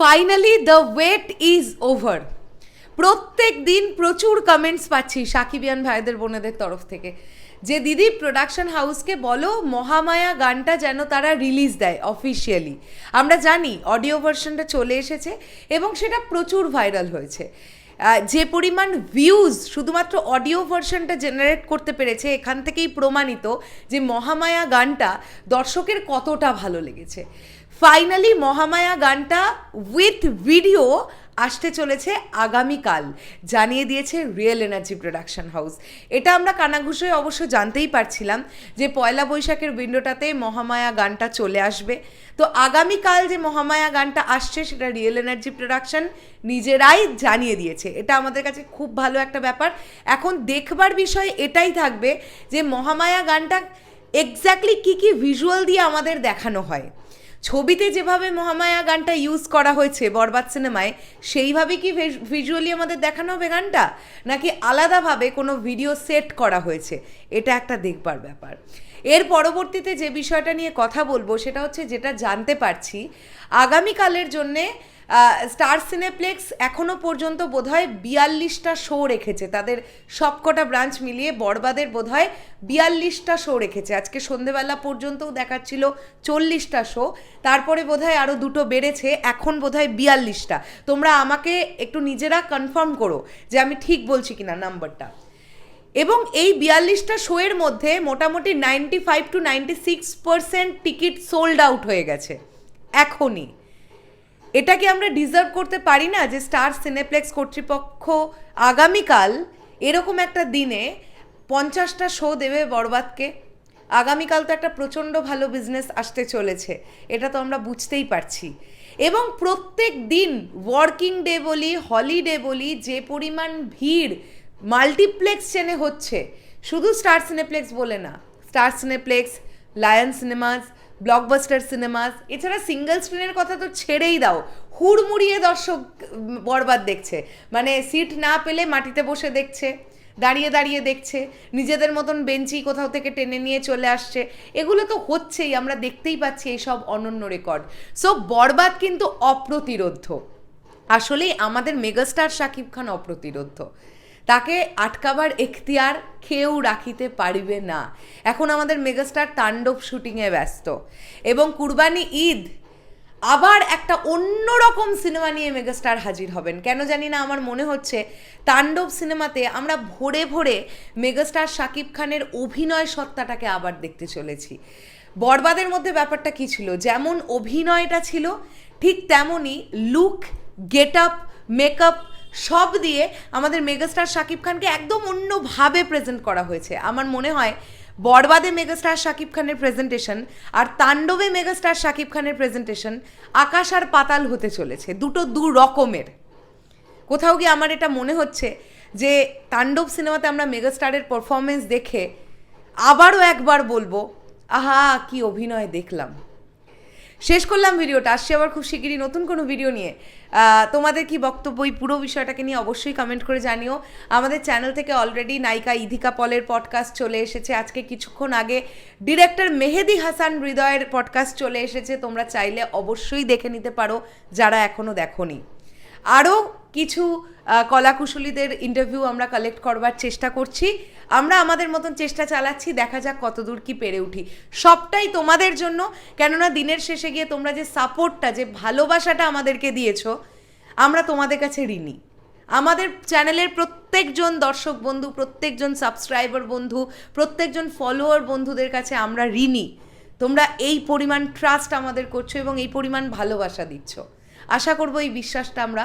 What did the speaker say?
Finally the wait is over প্রত্যেক দিন প্রচুর কমেন্টস পাচ্ছি সাকিবিয়ান ভাইদের বোনেদের তরফ থেকে। যে দিদি প্রোডাকশন হাউসকে বলো, মহামায়া গানটা যেন তারা রিলিজ দেয় অফিসিয়ালি আমরা জানি অডিও ভার্সনটা চলে এসেছে এবং সেটা প্রচুর ভাইরাল হয়েছে। যে পরিমাণ ভিউজ শুধুমাত্র অডিও ভার্সনটা জেনারেট করতে পেরেছে, এখান থেকেই প্রমাণিত যে মহামায়া গানটা দর্শকের কতটা ভালো লেগেছে। ফাইনালি মহামায়া গানটা উইথ ভিডিও আসতে চলেছে আগামীকাল। জানিয়ে দিয়েছে রিয়েল এনার্জি প্রোডাকশন হাউস এটা আমরা কানাঘুষে অবশ্য জানতেই পারছিলাম যে পয়লা বৈশাখের উইন্ডোটাতে মহামায়া গানটা চলে আসবে। তো আগামীকাল যে মহামায়া গানটা আসছে, সেটা রিয়েল এনার্জি প্রোডাকশন নিজেরাই জানিয়ে দিয়েছে। এটা আমাদের কাছে খুব ভালো একটা ব্যাপার। এখন দেখবার বিষয় এটাই থাকবে যে মহামায়া গানটা এক্স্যাক্টলি কী কী ভিজুয়াল দিয়ে আমাদের দেখানো হয়। ছবিতে যেভাবে মহামায়া গানটা ইউজ করা হয়েছে বরবাদ সিনেমায়, সেইভাবে কি ভিজুয়ালি আমাদের দেখানো হবে গানটা? নাকি আলাদাভাবে কোনো ভিডিও সেট করা হয়েছে? এটা একটা দেখবার ব্যাপার। এর পরবর্তীতে যে বিষয়টা নিয়ে কথা বলব, সেটা হচ্ছে যেটা জানতে পারছি, আগামীকালের জন্যে স্টার সিনেপ্লেক্স এখনও পর্যন্ত বোধহয় বিয়াল্লিশটা শো রেখেছে। তাদের সবকটা ব্রাঞ্চ মিলিয়ে বরবাদের বোধহয় বিয়াল্লিশটা শো রেখেছে। আজকে সন্ধেবেলা পর্যন্তও দেখাচ্ছিল চল্লিশটা শো। তারপরে বোধহয় আরও দুটো বেড়েছে, এখন বোধহয় বিয়াল্লিশটা। তোমরা আমাকে একটু নিজেরা কনফার্ম করো যে আমি ঠিক বলছি কিনা নাম্বারটা এবং এই বিয়াল্লিশটা শোয়ের মধ্যে মোটামুটি ninety five to ninety six percent ticket sold out হয়ে গেছে, এখনই। এটা কি আমরা ডিজার্ভ করতে পারি না যে স্টার সিনেপ্লেক্স কর্তৃপক্ষ আগামীকাল এরকম একটা দিনে পঞ্চাশটা শো দেবে বরবাদকে আগামীকাল তো একটা প্রচণ্ড ভালো বিজনেস আসতে চলেছে, এটা তো আমরা বুঝতেই পারছি। এবং প্রত্যেক দিন ওয়ার্কিং ডে বলি হলিডে বলি, যে পরিমাণ ভিড় মাল্টিপ্লেক্স চেনে হচ্ছে। শুধু স্টার সিনেপ্লেক্স বলে না, Star Cineplex, Lion Cinemas Blockbuster Cinemas, এছাড়া সিঙ্গেল স্ক্রিনের কথা তো ছেড়েই দাও। হুড়মুড়িয়ে দর্শক বরবাদ দেখছে। মানে সিট না পেলে মাটিতে বসে দেখছে, দাঁড়িয়ে দাঁড়িয়ে দেখছে, নিজেদের মতন বেঞ্চি কোথাও থেকে টেনে নিয়ে চলে আসছে। এগুলো তো হচ্ছেই, আমরা দেখতেই পাচ্ছি এইসব অনন্য রেকর্ড সো বরবাদ কিন্তু অপ্রতিরোধ্য আসলেই আমাদের মেগাস্টার শাকিব খান অপ্রতিরোধ্য তাকে আটকাবার এখতিয়ার কেউ রাখিতে পারিবে না। এখন আমাদের মেগাস্টার তাণ্ডব শুটিংয়ে ব্যস্ত। এবং কুরবানি ঈদ আবার একটা অন্যরকম সিনেমা নিয়ে মেগাস্টার হাজির হবেন। কেন জানি না আমার মনে হচ্ছে তাণ্ডব সিনেমাতে আমরা ভোরে ভোরে মেগাস্টার শাকিব খানের অভিনয় সত্তাটাকে আবার দেখতে চলেছি। বরবাদের মধ্যে ব্যাপারটা কি ছিল? যেমন অভিনয়টা ছিল, ঠিক তেমনই লুক গেট আপ মেকআপ সব দিয়ে আমাদের মেগাস্টার শাকিব খানকে একদম অন্যভাবে প্রেজেন্ট করা হয়েছে। আমার মনে হয় বরবাদে মেগাস্টার শাকিব খানের প্রেজেন্টেশন আর তাণ্ডবে মেগাস্টার শাকিব খানের প্রেজেন্টেশন আকাশ আর পাতাল হতে চলেছে, দুটো দু রকমের। কোথাও গিয়ে আমার এটা মনে হচ্ছে যে তাণ্ডব সিনেমাতে আমরা মেগাস্টারের পারফরমেন্স দেখে আবারও একবার বলব, আহা, কি অভিনয় দেখলাম। শেষ করলাম ভিডিওটা। আসছি আবার খুব শিগগিরই নতুন কোনো ভিডিও নিয়ে। তোমাদের কি বক্তব্য পুরো বিষয়টাকে নিয়ে অবশ্যই কমেন্ট করে জানিও। আমাদের চ্যানেল থেকে অলরেডি নায়িকা ইধিকা পলের পডকাস্ট চলে এসেছে। আজকে কিছুক্ষণ আগে ডিরেক্টর মেহেদি হাসান হৃদয়ের পডকাস্ট চলে এসেছে। তোমরা চাইলে অবশ্যই দেখে নিতে পারো, যারা এখনও দেখো আরও কিছু কলাকুশলীদের ইন্টারভিউ আমরা কালেক্ট করবার চেষ্টা করছি। আমরা আমাদের মতন চেষ্টা চালাচ্ছি, দেখা যাক কতদূর কি পেরে উঠি। সবটাই তোমাদের জন্য, কেননা দিনের শেষে গিয়ে তোমরা যে সাপোর্টটা যে ভালোবাসাটা আমাদেরকে দিয়েছ, আমরা তোমাদের কাছে ঋণী। আমাদের চ্যানেলের প্রত্যেকজন দর্শক বন্ধু, প্রত্যেকজন সাবস্ক্রাইবার বন্ধু, প্রত্যেকজন ফলোয়ার বন্ধুদের কাছে আমরা ঋণী। তোমরা এই পরিমাণ ট্রাস্ট আমাদের করছ এবং এই পরিমাণ ভালোবাসা দিচ্ছ। আশা করব এই বিশ্বাসটা আমরা